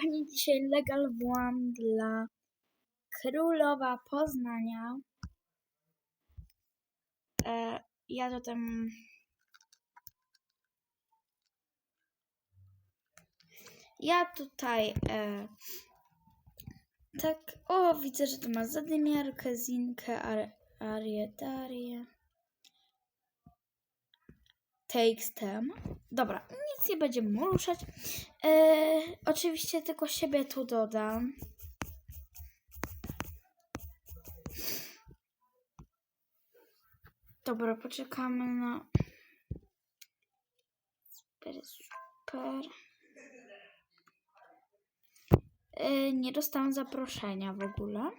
kochani, dzisiaj legal włam dla królowa Poznania. E, ja zatem... Ja tutaj... E, tak, o, widzę, że to ma zadymiarkę, Zinkę, Ar Arię, Darię. Takes them. Dobra, nic nie będziemy ruszać. E, oczywiście tylko siebie tu dodam. Dobra, poczekamy na... Super, super. E, nie dostałam zaproszenia w ogóle.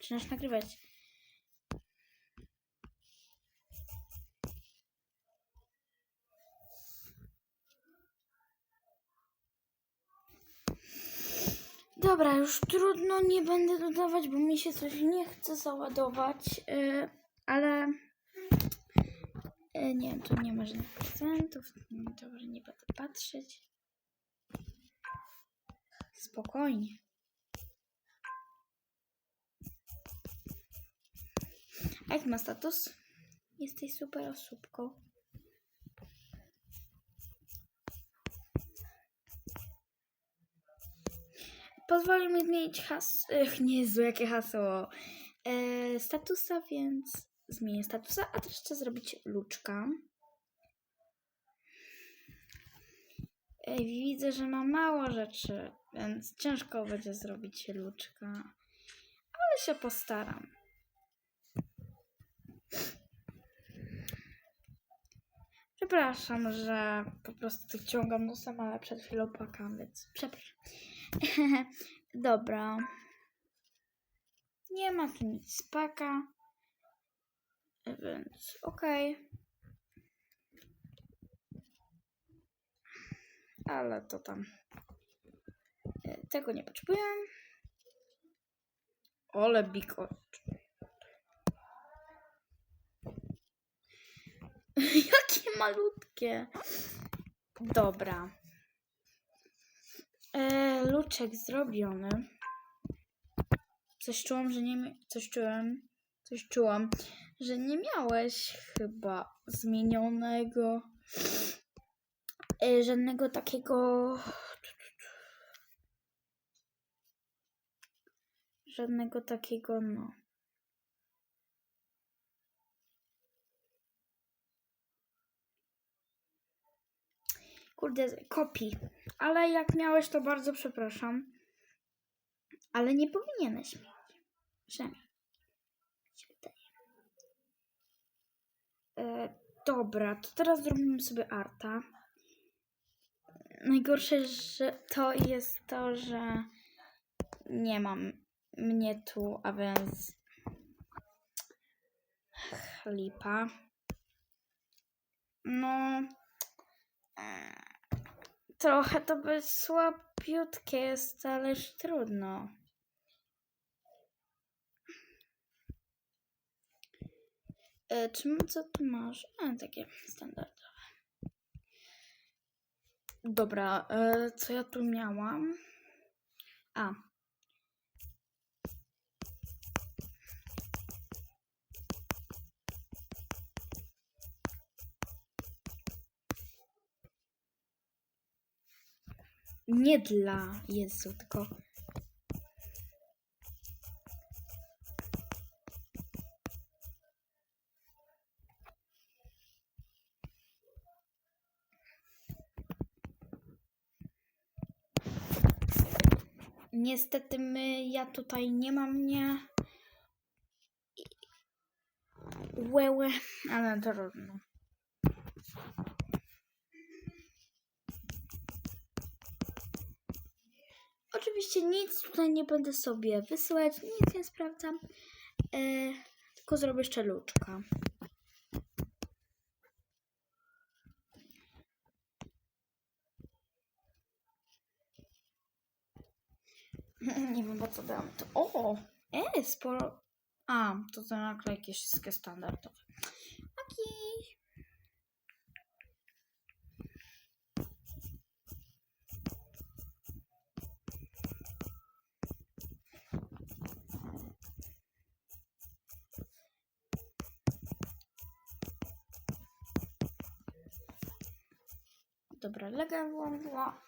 Zaczynasz nagrywać. Dobra, już trudno, nie będę dodawać, bo mi się coś nie chce załadować, yy, ale yy, nie wiem, tu nie ma żadnych procentów, no, dobra, nie będę patrzeć. Spokojnie. A jak ma status? Jesteś super osóbką. Pozwoli mi zmienić hasło. Ech, Jezu, jakie hasło. E, statusa, więc zmienię statusa, a też chcę zrobić luczka. Ej, widzę, że ma mało rzeczy, więc ciężko będzie zrobić luczka. Ale się postaram. Przepraszam, że po prostu ciągam nosem, ale przed chwilą płakałam, więc przepraszam. Dobra. Nie ma tu nic spaka. Więc okej. Okay. Ale to tam. E, tego nie potrzebuję. Ole big oczy. Jakie malutkie. Dobra. E, luczek zrobiony. Coś czułam, że nie. Coś czułem. Coś czułam, że nie miałeś chyba zmienionego. E, żadnego takiego. Żadnego takiego, no. Kurde, kopii. Ale jak miałeś, to bardzo przepraszam. Ale nie powinieneś mieć. Przynajmniej. E, dobra, to teraz zrobimy sobie arta. Najgorsze że to jest to, że nie mam mnie tu, a więc lipa. No, Trochę to by słabiutkie jest, ale już trudno. E, czym, co tu masz? A, takie standardowe. Dobra, e, co ja tu miałam? A, Nie dla Jezu, tylko. Niestety my, ja tutaj nie mam mnie. Łełe, ale trudno. Oczywiście nic tutaj nie będę sobie wysyłać, nic nie sprawdzam, e, tylko zrobię jeszcze luczka. Nie wiem po co dam to. O! E, sporo. A, to te naklejki wszystkie standardowe. Okej. Dobra, lega była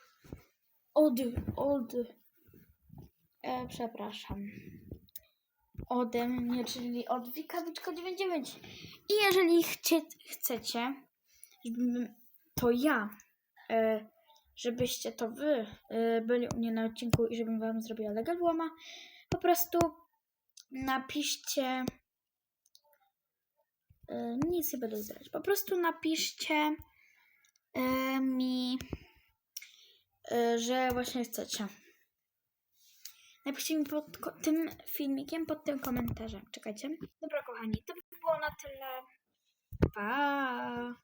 od, od, e, przepraszam, ode mnie, czyli od Wikawiczko 99. I jeżeli chcie, chcecie, żebym to ja, e, żebyście to wy e, byli u mnie na odcinku i żebym wam zrobiła legal łama, po prostu napiszcie e, nic nie będę zdradzić. Po prostu napiszcie mi, e, że właśnie chcecie. Napiszcie mi pod tym filmikiem, pod tym komentarzem. Czekajcie. Dobra, kochani, to by było na tyle. Pa!